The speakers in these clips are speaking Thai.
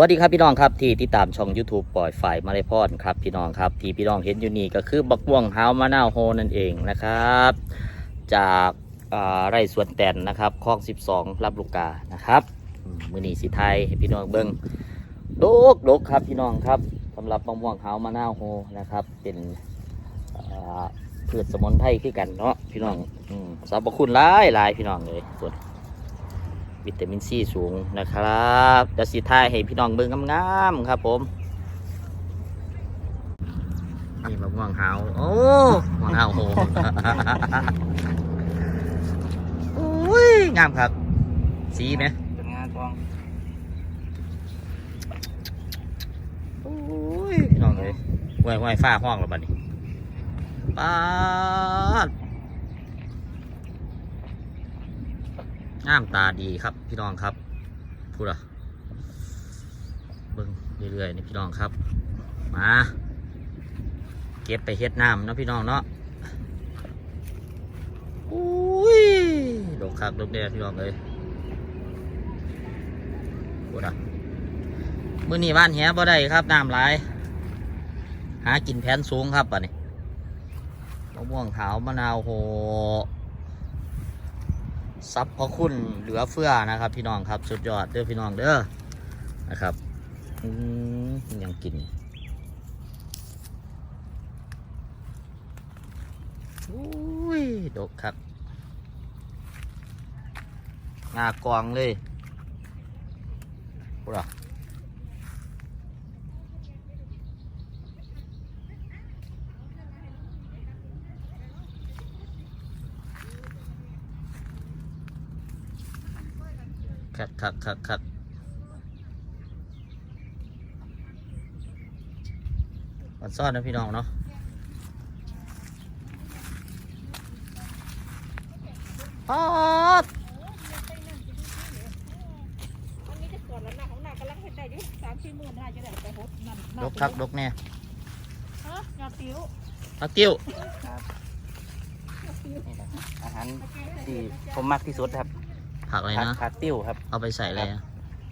วัสดีครับพี่น้องครับที่ติดตามช่อง YouTube ปล่อยฝ่ายมาเลพอนครับพี่น้องครับที่พี่น้องเห็นอยู่นี่ก็คือบักม่วงฮาวมะนาวโฮนั่นเองนะครับ จากไร่สวนแตนนะครับคลอง12 รับลูกกานะครับมือนีสีไทยพี่น้องเบิ้งโดกโดกครับพี่น้องครับสำหรับมะม่วงฮาวมะนาวโฮนะครับ เป็นอ่าพืชสมุนไพรคือกันเนาะพี่น้องอสรรพคุณหลายหลายพี่น้องเลยส่วน วิตามินซีสูงนะครับเดี๋ยวสีท้ายให้พี่น้องเบิ่งงามๆครับผมนี่มะม่วงหาวโอ้มะม่วงหาวโหอุ้ยงามครับ สีไหมเป็นงานกองโอ้ยพี่น้องเลยห้วยห้วยฟ้าห้องแล้วบัดนี้ปาด งามตาดีครับพี่น้องครับพูดอะเบิ่งเรื่อยๆนี่พี่น้องครับ มาเก็บไปเฮ็ดน้ำเนาะพี่น้องเนาะอุ้ยดกคักดกแดงพี่น้องเลยพูดอะมื่อนี้บ้านแหบ่ได้ครับน้ำไหลหากินแผนสูงครับป่ะนี่มะม่วงขาวมะนาวโห ซับพอคุณเหลือเฟือนะครับ พี่น้องครับ สุดยอดเด้อพี่น้องเด้อนะครับอืมยังกินอุ้ยดกครับงากองเลยพูด คักคักคักคักมันซ่อนนะพี่น้องเนาะป๊อดอันนี้จะสวนแล้วนะของนากำลังเห็ดได้ดิสามสี่หมื่นน่าจะได้ไปหดนั่นดกคักดกแน่ฮะยาติ๋วนักติ้วนี่แหละอาหารที่ผมมักที่สุดครับ ผักอะไรผักนะ ผักติ้วครับ เอาไปใส่อะไรอะ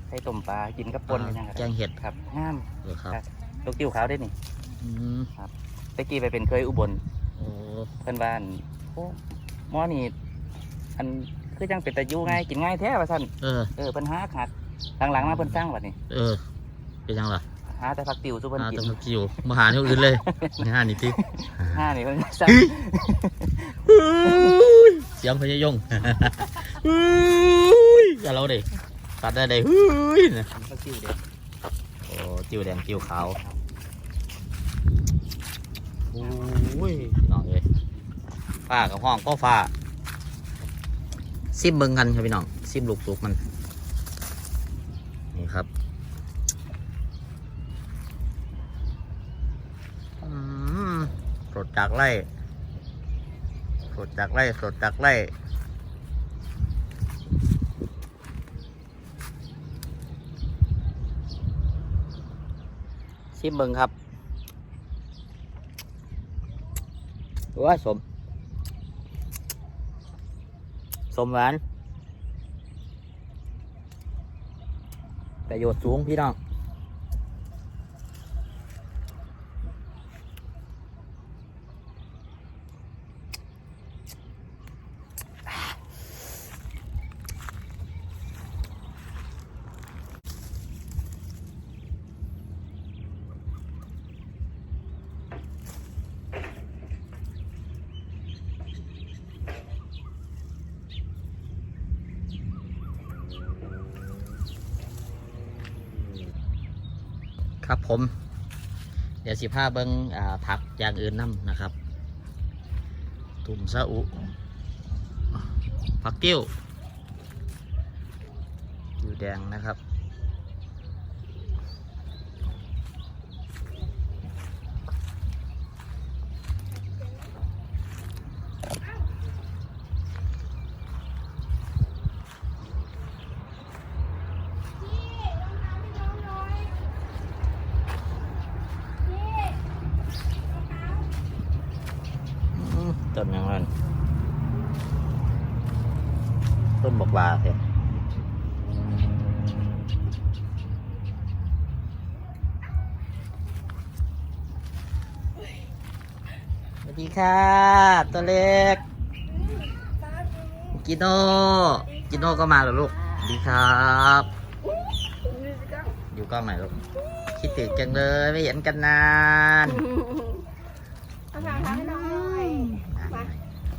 ใส่ต้มปลากินกับปนอ่ายังไงแกงเห็ดครับงามเหรอครับครับลูกติ้วขาวได้นี่อืมตะกี้ไปเป็นเคยอุบลโอ้เพื่อนบ้านโอ้หมอนี่อันคือจังเป็นตะยูง่ายกินง่ายแท้ว่าสั่นเออ เออเพิ่นหาหักหลังๆมาเพิ่นสร้างบัดนี้เออ เป็นยังล่ะหาแต่ผักติ้วสู้เพิ่นอากินต้องกิ้วมาหาที่อื่นเลยนี่หานี่ที่หานี่เพิ่นสร้างเสียงพญายงอย่าเราดิตัดได้เลยนะผักติ้วเด็ดโอ้จิ้วแดงจิ้วขาวโอ้ยพี่น้องเลยฟ้ากับห้องก็ฟ้าซิมเบิงกันครับพี่น้องซิมลูกสุกมันนี่ครับอืมสดจากไร่ สดจากไร่สดจากไร่ซิมเบิงครับว้าสม สมหวานประโยชน์สูงพี่น้อง ครับผม เดี๋ยวสิพาเบิงอ่าผักอย่างอื่นน้ำนะครับ ตุ่มซาอุ ผักติ้วติ้วแดงนะครับ ต้นยังไงต้นบอกว่าเถอสวัสดีครับตัวเล็ก กิโนกิโนก็มาแล้วลูกดีครับอยู่กล้องไหนลูกคิดถึงจังเลยไม่เห็นกันนานเอาสั่งให้น้อง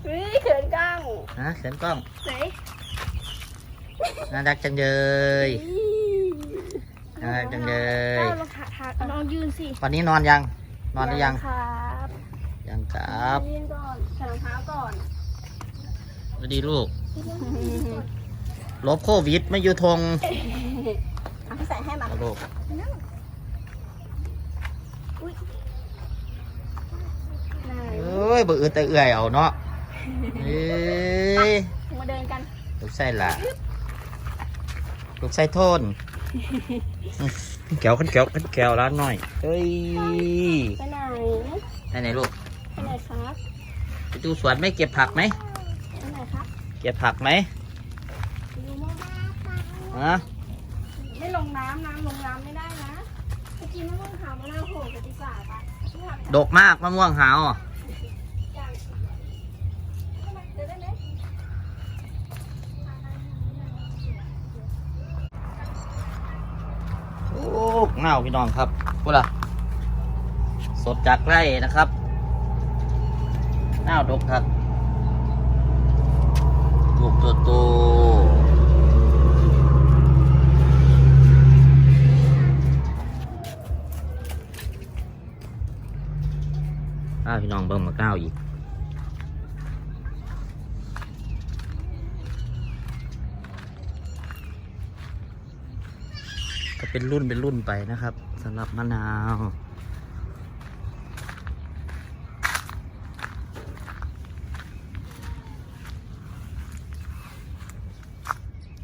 เฮ้ยเขินกล้างฮะเสียงกล้องไหนน่ารักจังเลยน่ารักจังเลยก้าวลงขาขาน้องยืนสิวันนี้นอนยัง นอนหรือยัง ครับยังครับยืนก่อนใส่รองเท้าก่อนสวัสดีลูก ลบโควิดไม่อยู่ทงเอาพี่ใส่ให้มาเอาลูกไหนเอ้ยเบื่อแต่เอื่อยเอาเนาะ เอ้ยมาเดินกัน ลูกไส้ละลูกไส้โทนแก้วขันแก้วขันแก้วร้านหน่อยเฮ้ยไปไหนไปไหนลูกไปไหนครับไปดูสวนไหม่เก็บผักไหมไปไหนครับเก็บผักไหมดูมากฮะไม่ลงน้ำน้ำลงน้ำไม่ได้นะไปกินมะม่วงหาวมะนาวโหกันดีกว่าปะไม่ทำดกมากมะม่วงหาวอะ อย่างเดินได้ไหม โอ้เงาพี่น้องครับพูดละสดจากไร่นะครับเงาดกครับลูกตัวโตอ้าวพี่น้องเบิ่งมาเก้าอีก จะเป็นรุ่นเป็นรุ่นไปนะครับสำหรับมะนาว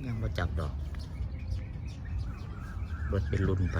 ยังมาจับดอก เบิดเป็นรุ่นไป